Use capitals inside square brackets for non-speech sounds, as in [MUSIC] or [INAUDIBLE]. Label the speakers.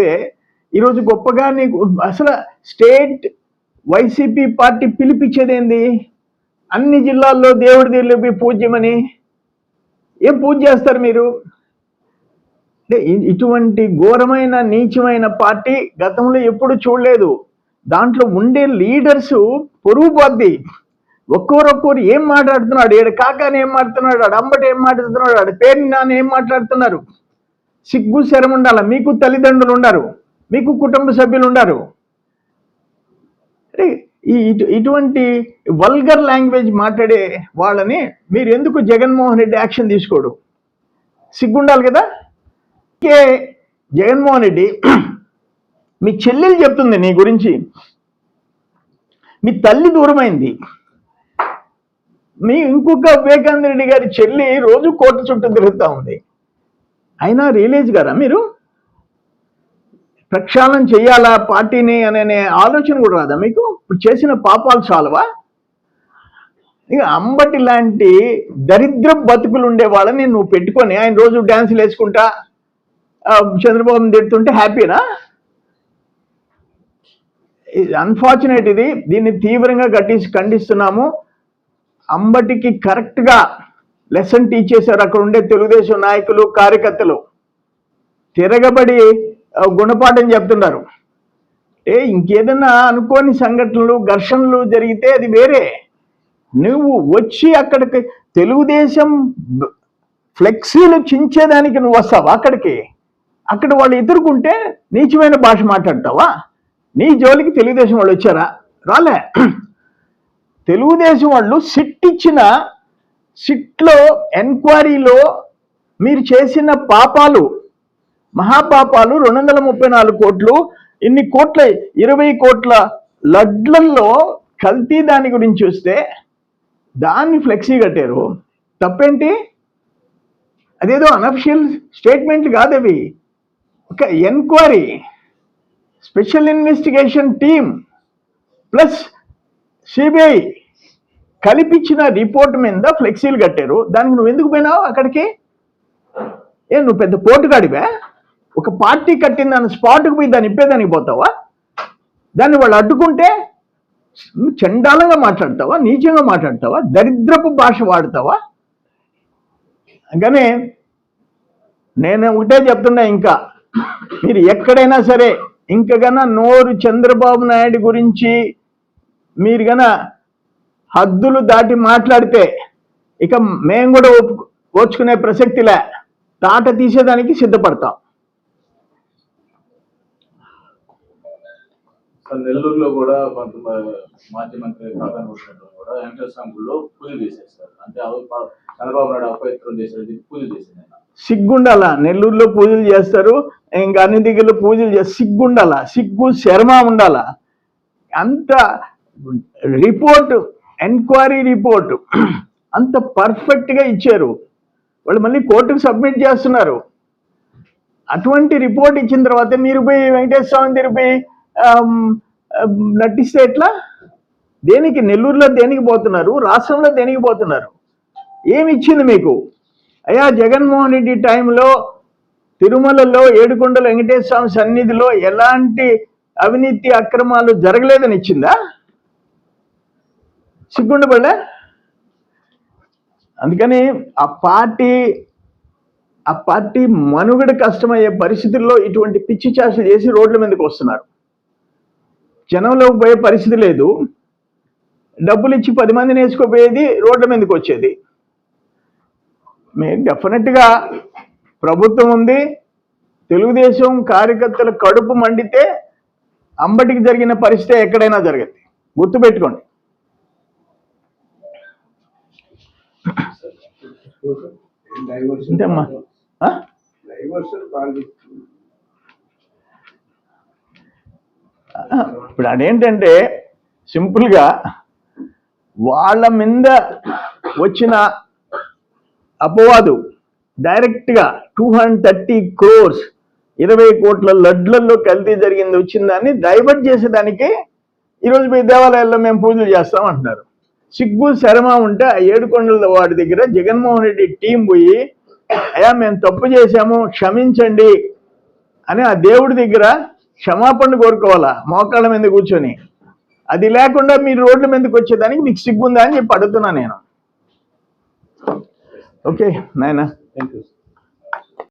Speaker 1: జరిగితే ఈరోజు గొప్పగా నీకు అసలు స్టేట్ వైసీపీ పార్టీ పిలిపించేదేంది? అన్ని జిల్లాల్లో దేవుడి దేవుడి పూజ్యమని ఏం పూజ చేస్తారు మీరు? అంటే ఇటువంటి ఘోరమైన నీచమైన పార్టీ గతంలో ఎప్పుడు చూడలేదు. దాంట్లో ఉండే లీడర్స్ పొరుగు పోద్ది. ఒక్కొరొక్కరు ఏం మాట్లాడుతున్నాడు? ఏడు కాకాని ఏం మాట్లాడుతున్నాడు? ఆడు అంబటి ఏం మాట్లాడుతున్నాడు? ఆడు పేరు నాన్న ఏం మాట్లాడుతున్నారు? సిగ్గు శరం ఉండాల? మీకు తల్లిదండ్రులు ఉండరు. మీకు కుటుంబ సభ్యులు ఉండరు. ఈ ఇటు ఇటువంటి వల్గర్ లాంగ్వేజ్ మాట్లాడే వాళ్ళని మీరు ఎందుకు జగన్మోహన్ రెడ్డి యాక్షన్ తీసుకోడు? సిగ్గుండాలి కదా? కే జగన్మోహన్ రెడ్డి [CLEARS THROAT] మీ చెల్లెలు చెప్తుంది నీ గురించి. మీ తల్లి దూరమైంది. మీ ఇంకొక వివేకానంద రెడ్డి గారి చెల్లి రోజు కోర్టు చుట్టూ తిరుగుతూ ఉంది. అయినా రియలైజ్ గారా మీరు? ప్రక్షాళన చేయాలా పార్టీని అనే ఆలోచన కూడా రాదా మీకు? ఇప్పుడు చేసిన పాపాలు చాలవా? ఇక అంబటి లాంటి దరిద్ర బతుకులు ఉండే వాళ్ళని నువ్వు పెట్టుకొని ఆయన రోజు డ్యాన్సులు వేసుకుంటా చంద్రబాబు చంద్రబాబుని తిడుతుంటే హ్యాపీనా? అన్ఫార్చునేట్ ఇది. దీన్ని తీవ్రంగా గట్టి ఖండిస్తున్నాము. అంబటికి కరెక్ట్గా లెసన్ టీచ్ చేశారు అక్కడ ఉండే తెలుగుదేశం నాయకులు కార్యకర్తలు తిరగబడి గుణపాఠం చెప్తున్నారు. ఏ ఇంకేదన్నా అనుకోని సంఘటనలు ఘర్షణలు జరిగితే అది వేరే. నువ్వు వచ్చి అక్కడికి తెలుగుదేశం ఫ్లెక్సీలు చించేదానికి నువ్వు వస్తావా అక్కడికి? అక్కడ వాళ్ళు ఎదుర్కొంటే నీచమైన భాష మాట్లాడతావా? నీ జోలికి తెలుగుదేశం వాళ్ళు వచ్చారా? రాలే. [CLEARS THROAT] తెలుగుదేశం వాళ్ళు సిట్ ఇచ్చిన సిట్లో ఎంక్వైరీలో మీరు చేసిన పాపాలు మహాపాపాలు రెండు వందల ముప్పై నాలుగు కోట్లు ఇన్ని కోట్ల ఇరవై కోట్ల లడ్లల్లో కల్తీ దాని గురించి చూస్తే దాన్ని ఫ్లెక్సీ కట్టారు. తప్పేంటి? అదేదో అనఫిషియల్ స్టేట్మెంట్ కాదవి ఒక enquiry special investigation team plus CBI కలిపిచ్చిన report మీద ఫ్లెక్సీలు కట్టారు. దానికి నువ్వు ఎందుకు పోయినావు అక్కడికి? ఏ నువ్వు పెద్ద పోటుగాడివా ఒక పార్టీ కట్టిన దాని స్పాట్కి పోయి దాన్ని ఇప్పేదానికి పోతావా? దాన్ని వాళ్ళు అడ్డుకుంటే నువ్వు చండాలంగా మాట్లాడతావా? నీచంగా మాట్లాడతావా? దరిద్రపు భాష వాడతావా? కానీ నేను ఒకటే చెప్తున్నా ఇంకా. మీరు ఎక్కడైనా సరే ఇంకా గన నోరు చంద్రబాబు నాయుడు గురించి మీరు గన హద్దులు దాటి మాట్లాడితే ఇక మేము కూడా ఒప్పు ఓర్చుకునే ప్రసక్తిలే. తాట తీసేదానికి సిద్ధపడతాం.
Speaker 2: నెల్లూరులో కూడా కొంత మాజీ మంత్రి వచ్చినట్టు కూడా వెంకటేశ్వర స్వామి గుడిలో పూజ చేసేస్తారు అంటే చంద్రబాబు నాయుడు అపవిత్రం చేసేది పూజ చేసింది
Speaker 1: సిగ్గుండాల. నెల్లూరులో పూజలు చేస్తారు. ఇంకా అన్ని దగ్గరలో పూజలు చేస్తారు. సిగ్గుండాల. సిగ్గు శర్మ ఉండాల. అంత రిపోర్ట్ ఎంక్వైరీ రిపోర్ట్. అంత పర్ఫెక్ట్గా ఇచ్చారు. వాళ్ళు మళ్ళీ కోర్టుకు సబ్మిట్ చేస్తున్నారు. అటువంటి రిపోర్ట్ ఇచ్చిన తర్వాత మీరు పోయి వెంకటేశ్వర స్వామి తిరిగి నటిస్తే ఎట్లా? దేనికి? నెల్లూరులో దేనికి పోతున్నారు? రాష్ట్రంలో దేనికి పోతున్నారు? ఏమి ఇచ్చింది మీకు? అయ్యా జగన్మోహన్ రెడ్డి టైంలో తిరుమలలో ఏడుకొండల వెంకటేశ్వర స్వామి సన్నిధిలో ఎలాంటి అవినీతి అక్రమాలు జరగలేదని ఇచ్చిందా? సిగ్గుండబడలే అందుకని ఆ పార్టీ ఆ పార్టీ మనుగడ కష్టమయ్యే పరిస్థితుల్లో ఇటువంటి పిచ్చి చాషలు చేసి రోడ్ల మీదకి వస్తున్నారు. జనంలోకి పోయే పరిస్థితి లేదు. డబ్బులు ఇచ్చి పది మందిని వేసుకోపోయేది రోడ్ల మీదకి వచ్చేది. మేము డెఫినెట్గా ప్రభుత్వం ఉంది. తెలుగుదేశం కార్యకర్తల కడుపు మండితే అంబటికి జరిగిన పరిస్థితి ఎక్కడైనా జరగదు. గుర్తుపెట్టుకోండి. అంతేమ్మా ఆ? ఇప్పుడు అదేంటంటే సింపుల్గా వాళ్ళ మీద వచ్చిన అపవాదు డైరెక్ట్గా టూ హండ్రెడ్ థర్టీ క్రోర్స్ ఇరవై కోట్ల లడ్లల్లో కల్తీ జరిగింది వచ్చిందాన్ని డైవర్ట్ చేసేదానికి ఈరోజు మీ దేవాలయాల్లో మేము పూజలు చేస్తాం అంటున్నారు సిగ్గు శరమ ఉంటే ఆ ఏడుకొండల వాడి దగ్గర జగన్మోహన్ రెడ్డి టీం పోయి అయ్యా మేము తప్పు చేశాము క్షమించండి అని ఆ దేవుడి దగ్గర క్షమాపణ కోరుకోవాలా? మోకాళ్ళ మీద కూర్చొని. అది లేకుండా మీరు రోడ్ల మీదకి వచ్చేదానికి మీకు సిగ్గుందా అని చెప్పి అడుగుతున్నా నేను. ఓకే నాయనా.
Speaker 2: Thank you